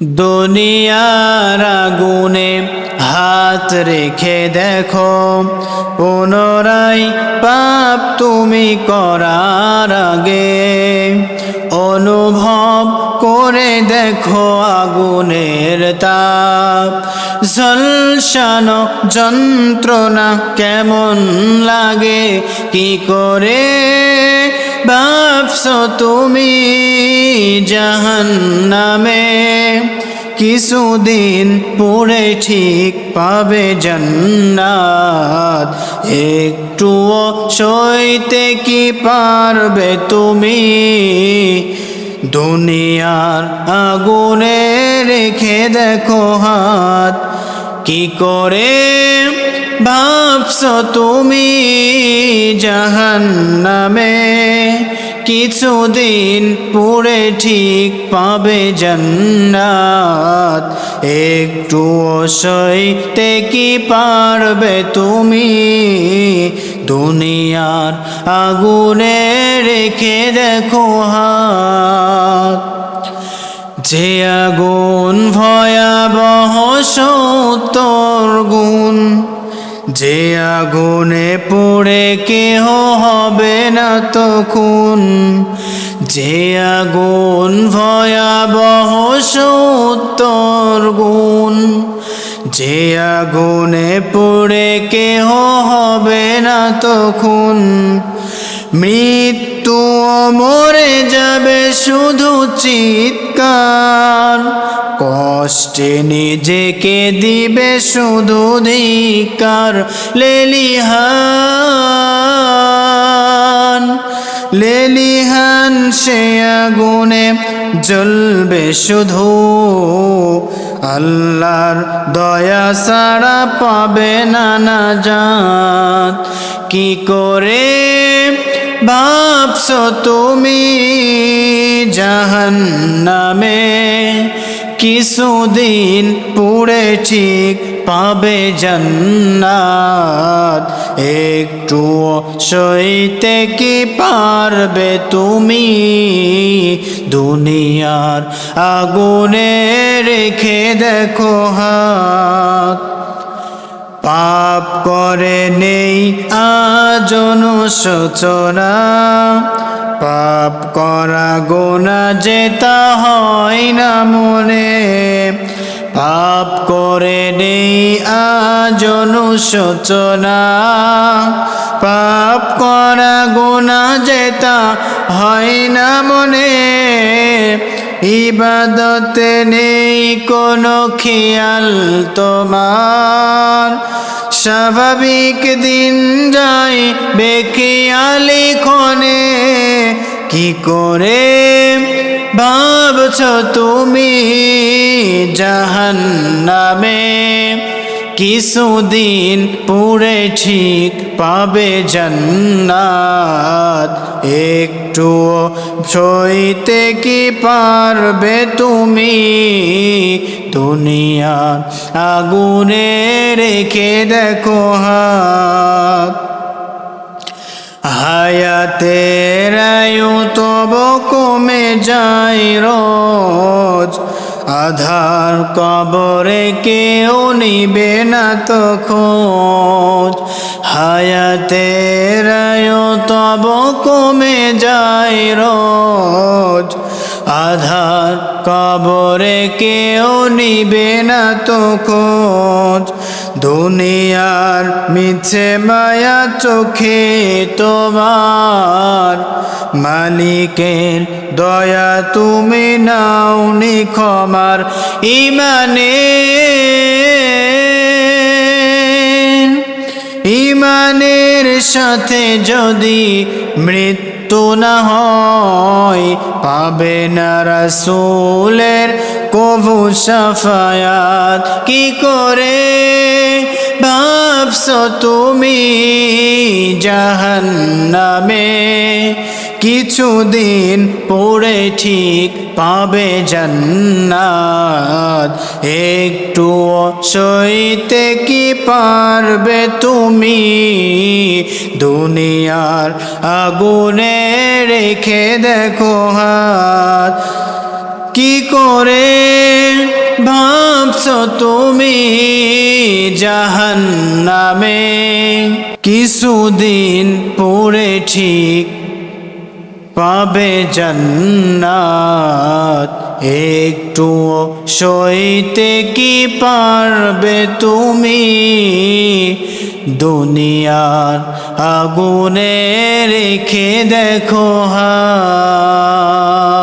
দুনিয়ার আগুনে হাত রেখে দেখো, পুনরায় পাপ তুমি করার আগে। অনুভব করে দেখো আগুনের তাপ। ঝলসানো যন্ত্রণা কেমন লাগে, কি করে ভাবছ তুমি জাহান নামে কিছুদিন পরে ঠিক পাবে জান্নাত। একটুও সইতে কি পারবে তুমি? দুনিয়ার আগুনে রেখে দেখো হাত। কি করে ভাবছ তুমি জাহান নামে কিছুদিন পরে ঠিক পাবে জান্নাত। একটু সইতে কি পারবে তুমি? দুনিয়ার আগুনে রেখে দেখো হাত। যে আগুন ভয়াবহ গুণ যে আগুনে পুড়ে কেহ হবে না তখন। যে আগুন ভয়াবহ সত্তর গুণ। যে আগুনে পড়ে কেহ হবে না তখন। মৃত্যু মরে যাবে শুধু চিৎকার। কষ্টে নিজেকে দিবে শুধু ধিকার লেলিহান লেলিহান সে আগুনে জ্বলবে শুধু। আল্লাহর দয়া ছাড়া পাবে না না জাত। কি করে ভাবছ তুমি জাহান নামে কিছুদিন পুড়ে ঠিক পাবে জান্নাত। একটু সইতে কি পারবে তুমি? দুনিয়ার আগুনে রেখে দেখো হাত। পাপ করে নেই আজন সূচনা পাপ করা গোনা যেতা হয় না আজন সূচনা, পাপ করা গোনা যেতা হয় না মনে, ইবাদতে নেই কোনো খেয়াল তোমার। স্বাভাবিক দিন যায় বেখেয়ালি ক্ষণে, কি করে ভাবছ তুমি জাহান নামে কিছুদিন পুরে ঠিক পাবে জান্নাত। একটু সইতে কি পারবে তুমি? দুনিয়ার আগুনে রেখে দেখো হাত। হায়াতের আয়ু তব কমে যায় রোজ। আধার কবরে কেউ নিবে না তো খোঁজ। হায়াতে রায় তব কমে যায় রোজ। আধার কবরে কেউ নিবে না তো খোঁজ। দুনিয়ার মিছে মায়া চোখে তোমার। মালিকের দয়া তুমি নাওনি ক্ষমার ইমানে। ইমানের সাথে যদি মৃত্যু না হয়, পাবে না রসুলের কবু সাফায়াত। কি করে? ভাবছ তুমি জাহান নামে কিছুদিন পড়ে ঠিক পাবে জান্নাত। একটু সইতে কি পারবে তুমি? দুনিয়ার আগুনে রেখে দেখো হাত। কি করে ভাবছ তুমি? জাহান্নামে কিছুদিন পরে ঠিক পাবে জান্নাত। একটু সইতে কি পারবে তুমি? দুনিয়ার আগুনে রেখে দেখো হা